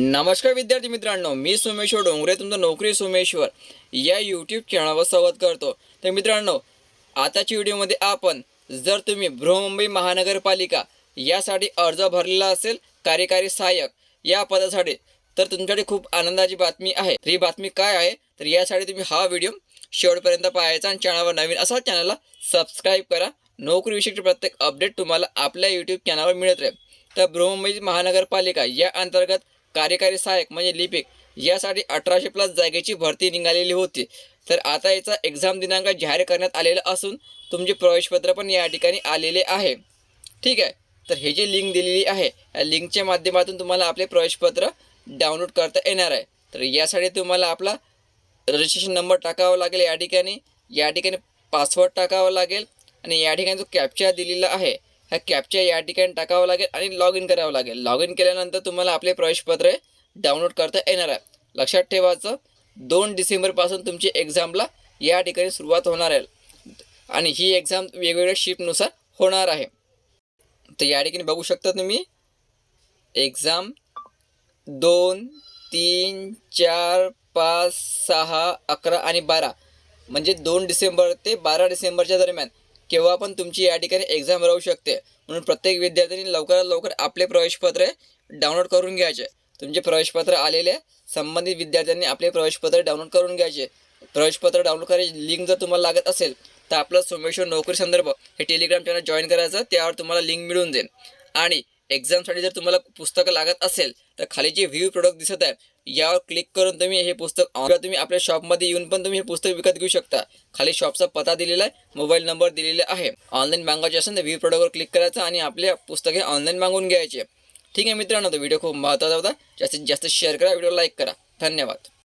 नमस्कार विद्यार्थी मित्रांनो मी सोमेश्वर डोंगरे तुमचं नोकरी सोमेश्वर. या यूट्यूब चॅनलवर स्वागत करतो. तर मित्रांनो आताच्या व्हिडिओमध्ये आपण जर तुम्ही बृहमुंबई महानगरपालिका यासाठी अर्ज भरलेला असेल कार्यकारी सहाय्यक या पदासाठी तर तुमच्यासाठी खूप आनंदाची बातमी आहे. तर ही बातमी काय आहे? तर यासाठी तुम्ही हा व्हिडिओ शेवटपर्यंत पाहायचा आणि चॅनलवर नवीन असा चॅनलला सबस्क्राईब करा. नोकरीविषयीचे प्रत्येक अपडेट तुम्हाला आपल्या यूट्यूब चॅनलवर मिळत राहील. तर बृहमुंबई महानगरपालिका या अंतर्गत कार्यकारी सहाय्यक म्हणजे लिपिक यासाठी अठराशे प्लस जागेची भरती निघालेली होती. तर आता याचा एक्झाम दिनांक जाहीर करण्यात आलेला असून तुमचे प्रवेशपत्र पण या ठिकाणी आलेले आहे. ठीक आहे? तर हे जी लिंक दिलेली आहे या लिंकच्या माध्यमातून तुम्हाला आपले प्रवेशपत्र डाउनलोड करता येणार आहे. तर यासाठी तुम्हाला आपला रजिस्ट्रेशन नंबर टाकावा लागेल या ठिकाणी. या ठिकाणी पासवर्ड टाकावा लागेल आणि या ठिकाणी जो कॅप्चा दिलेला आहे ह्या कॅपच्या या ठिकाणी टाकावं लागेल आणि लॉग इन करावं लागेल. लॉग इन केल्यानंतर तुम्हाला आपले प्रवेशपत्र डाउनलोड करता येणार आहे. लक्षात ठेवायचं दोन डिसेंबरपासून तुमची एक्झामला या ठिकाणी सुरुवात होणार आहे. आणि ही एक्झाम वेगवेगळ्या शिफ्टनुसार होणार आहे. तर या ठिकाणी बघू शकता तुम्ही एक्झाम दोन तीन चार पाच सहा अकरा आणि बारा. म्हणजे दोन डिसेंबर ते बारा डिसेंबरच्या दरम्यान. केव्हा पण तुमची या ठिकाणी एक्झाम राहू शकते. म्हणून प्रत्येक विद्यार्थ्यांनी लवकरात लवकर आपले प्रवेशपत्र डाउनलोड करून घ्यायचे. तुमचे प्रवेशपत्र आलेले संबंधित विद्यार्थ्यांनी आपले प्रवेशपत्र डाउनलोड करून घ्यायचे. प्रवेशपत्र डाउनलोड करायची लिंक जर तुम्हाला लागत असेल तर आपलं सोमेश्वर नोकरी संदर्भ हे टेलिग्राम चॅनल जॉईन करायचं. त्यावर तुम्हाला लिंक मिळून जाईल. आणि एक्झामसाठी जर तुम्हाला पुस्तकं लागत असेल तर खाली जे व्ह्यू प्रोडक्ट दिसत आहे यावर क्लिक करून तुम्ही हे पुस्तक किंवा तुम्ही आपल्या शॉपमध्ये येऊन पण तुम्ही हे पुस्तक विकत घेऊ शकता. खाली शॉपचा पत्ता दिलेला आहे मोबाईल नंबर दिलेला आहे. ऑनलाईन मागवायचे असेल तर व्ह्यू प्रोडक्टवर क्लिक करायचं आणि आपले पुस्तके ऑनलाईन मागवून घ्यायचे. ठीक आहे मित्रांनो तो व्हिडिओ खूप महत्त्वाचा होता. जास्तीत जास्त शेअर करा व्हिडिओ लाईक करा. धन्यवाद.